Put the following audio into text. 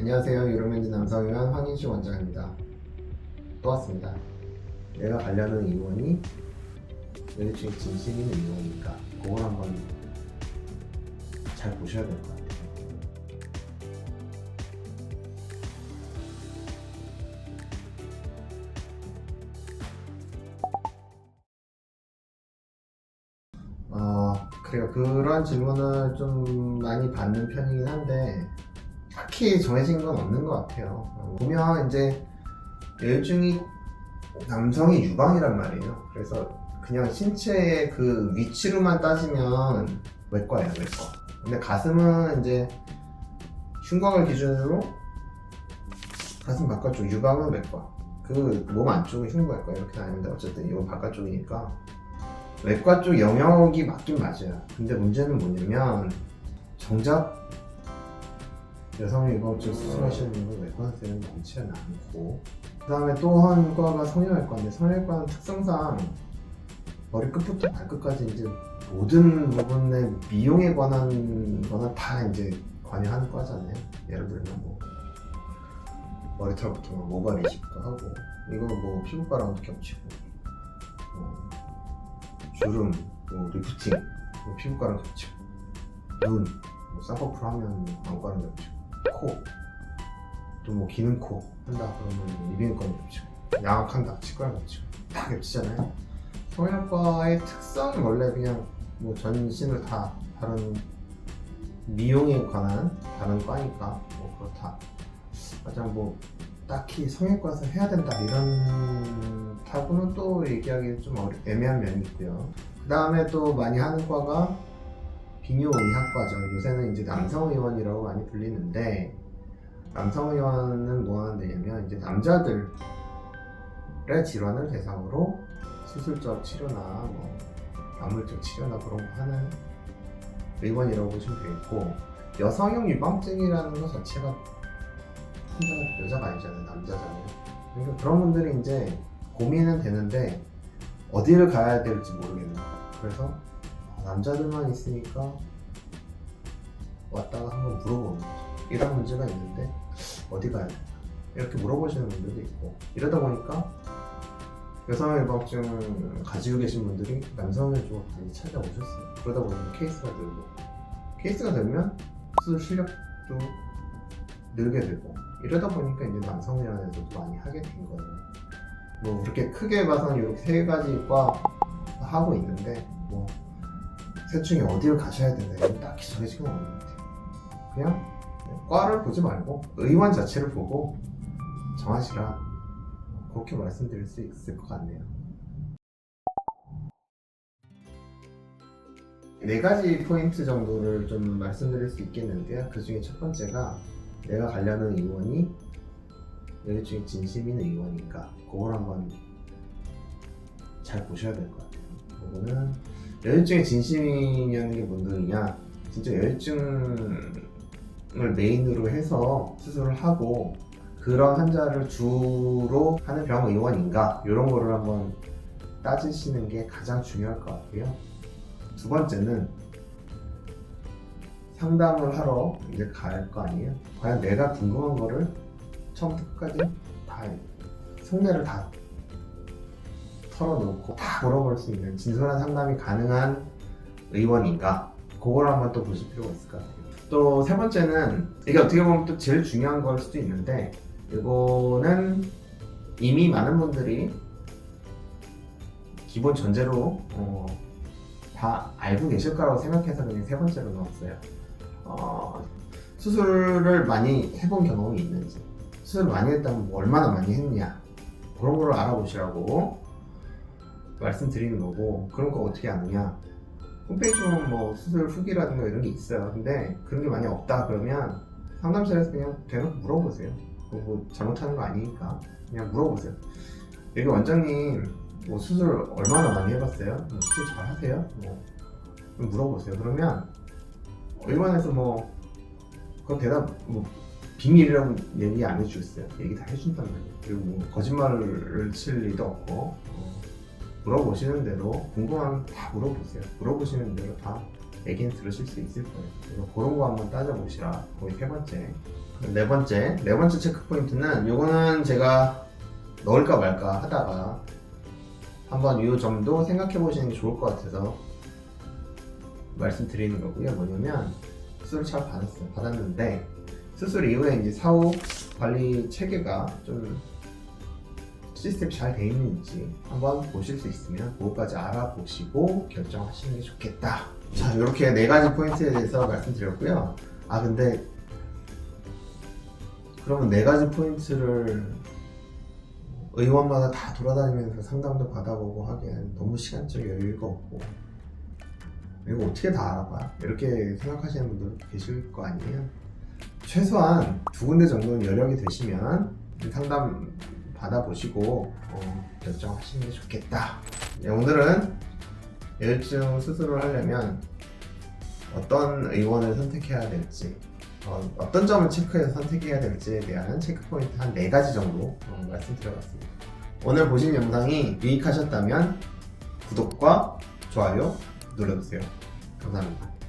안녕하세요. 유로맨즈 남성의원 황인시 원장입니다. 또 왔습니다. 내가 가려는 의원이 내 중에 진심 있는 의원이니까 그걸 한번 잘 보셔야 될 것 같아요. 어, 그래요. 그런 질문을 좀 많이 받는 편이긴 한데, 딱히 정해진 건 없는 것 같아요. 어, 보면 이제 열중이 남성이 유방이란 말이에요. 그래서 그냥 신체의 그 위치로만 따지면 외과예요, 외과. 근데 가슴은 이제 흉곽을 기준으로 가슴 바깥쪽 유방은 외과. 그 몸 안쪽은 흉곽외과 이렇게 나뉘는데 어쨌든 이건 바깥쪽이니까 외과 쪽 영역이 맞긴 맞아요. 근데 문제는 뭐냐면 정작 여성의 유방쪽 수술하시는 분은 외과 선생님이 많지는 않고. 그 다음에 또 한 과가 성형외과인데 성형외과는 특성상 머리 끝부터 발끝까지 이제 모든 부분의 미용에 관한 거는 다 이제 관여하는 과잖아요. 예를 들면 뭐 머리털부터 뭐 모발 이식도 하고. 이거 뭐 피부과랑도 겹치고. 뭐 주름, 뭐 리프팅, 뭐 피부과랑 겹치고. 눈, 뭐 쌍꺼풀 하면 안과랑 겹치고 코, 또 뭐 기능코 한다 그러면 이비인후과랑 겹치고 양악한다 치과랑 겹치고 다 겹치잖아요 성형외과의 특성은 원래 그냥 뭐 전신을 다 다른 미용에 관한 다른 과니까 뭐 그렇다 가장 뭐 딱히 성형외과에서 해야 된다 이런 타고는 또 얘기하기 좀 애매한 면이 있고요. 그 다음에 또 많이 하는 과가 비뇨의학과죠. 요새는 이제 남성의원이라고 많이 불리는데 남성의원은 뭐 하는 데냐면 이제 남자들의 질환을 대상으로 수술적 치료나 뭐 약물적 치료나 그런 거 하는 의원이라고 보시면 되겠고 여성형 유방증이라는 것 자체가 혼자 여자가 아니잖아요. 남자잖아요. 그러니까 그런 분들이 이제 고민은 되는데 어디를 가야 될지 모르겠는 거예요. 그래서 아, 남자들만 있으니까 왔다가 한번 물어보는 거죠 이런 문제가 있는데 어디 가야 되나? 이렇게 물어보시는 분들도 있고. 이러다 보니까 여성의 유방증을 가지고 계신 분들이 남성의 쪽으로 많이 찾아오셨어요. 그러다 보니까 케이스가 늘고. 케이스가 늘면 수술 실력도 늘게 되고. 이러다 보니까 이제 남성의원에서도 많이 하게 된 거예요. 뭐 그렇게 크게 봐서는 이렇게 세 가지 과 하고 있는데 뭐 셋 중에 어디를 가셔야 된다 이건 딱히 정해진 건 없는 것 같아요. 그냥 과를 보지 말고 의원 자체를 보고 정하시라 그렇게 말씀드릴 수 있을 것 같네요. 네 가지 포인트 정도를 좀 말씀드릴 수 있겠는데요. 그 중에 첫 번째가 내가 가려는 의원이 내 중에 진심 있는 의원인가 그걸 한번 잘 보셔야 될 것 같아요. 그거는 여유증에 진심이냐는 게뭔 소리냐 진짜 여유증을 메인으로 해서 수술을 하고 그런 환자를 주로 하는 병 의원인가 이런 거를 한번 따지시는 게 가장 중요할 것 같고요. 두 번째는 상담을 하러 이제 갈 거 아니에요? 과연 내가 궁금한 거를 처음부터 끝까지 다 속내를 다 털어놓고 다 물어볼 수 있는 진솔한 상담이 가능한 의원인가? 그걸 한번 또 보실 필요가 있을 것 같아요. 또 세 번째는 이게 어떻게 보면 또 제일 중요한 걸 수도 있는데 이거는 이미 많은 분들이 기본 전제로 어, 다 알고 계실 거라고 생각해서 그냥 세 번째로 넣었어요. 어, 수술을 많이 해본 경험이 있는지 수술을 많이 했다면 뭐 얼마나 많이 했냐 그런 거를 알아보시라고 말씀드리는 거고 그런 거 어떻게 아느냐 홈페이지 보면 뭐 수술 후기라든가 이런 게 있어요 근데 그런 게 많이 없다 그러면 상담실에서 그냥 대놓고 물어보세요 뭐 잘못하는 거 아니니까 그냥 물어보세요 여기 원장님 뭐 수술 얼마나 많이 해봤어요? 뭐 수술 잘 하세요? 뭐 물어보세요 그러면 의원에서 뭐 그거 대답 뭐 비밀이라고 얘기 안 해주겠어요. 얘기 다 해준단 말이에요. 그리고 뭐 거짓말을 칠 리도 없고 어, 물어보시는 대로 궁금하면 다 물어보세요. 물어보시는 대로 다 얘기는 들으실 수 있을 거예요. 그래서 그런 거 한번 따져보시라. 거의 세 번째. 네 번째, 네 번째 체크 포인트는 요거는 제가 넣을까 말까 하다가 한번 이 점도 생각해 보시는 게 좋을 것 같아서 말씀드리는 거고요. 뭐냐면 수술 잘 받았어요. 받았는데 수술 이후에 이제 사후 관리 체계가 좀 시스템이 잘 돼 있는지 한번 보실 수 있으면 그것까지 알아보시고 결정하시는 게 좋겠다. 자, 이렇게 네 가지 포인트에 대해서 말씀드렸고요. 아, 근데 그러면 네 가지 포인트를 의원마다 다 돌아다니면서 상담도 받아보고 하기엔 너무 시간적 여유가 없고 이거 어떻게 다 알아봐? 이렇게 생각하시는 분들 계실 거 아니에요? 최소한 두 군데 정도는 여력이 되시면 상담 받아보시고 어, 결정하시는 게 좋겠다. 네, 오늘은 예외증 수술을 하려면 어떤 의원을 선택해야 될지 어, 떤 점을 체크해서 선택해야 될지에 대한 체크 포인트 한네 가지 정도 어, 말씀드려봤습니다. 오늘 보신 영상이 유익하셨다면 구독과 좋아요 눌러주세요. 감사합니다.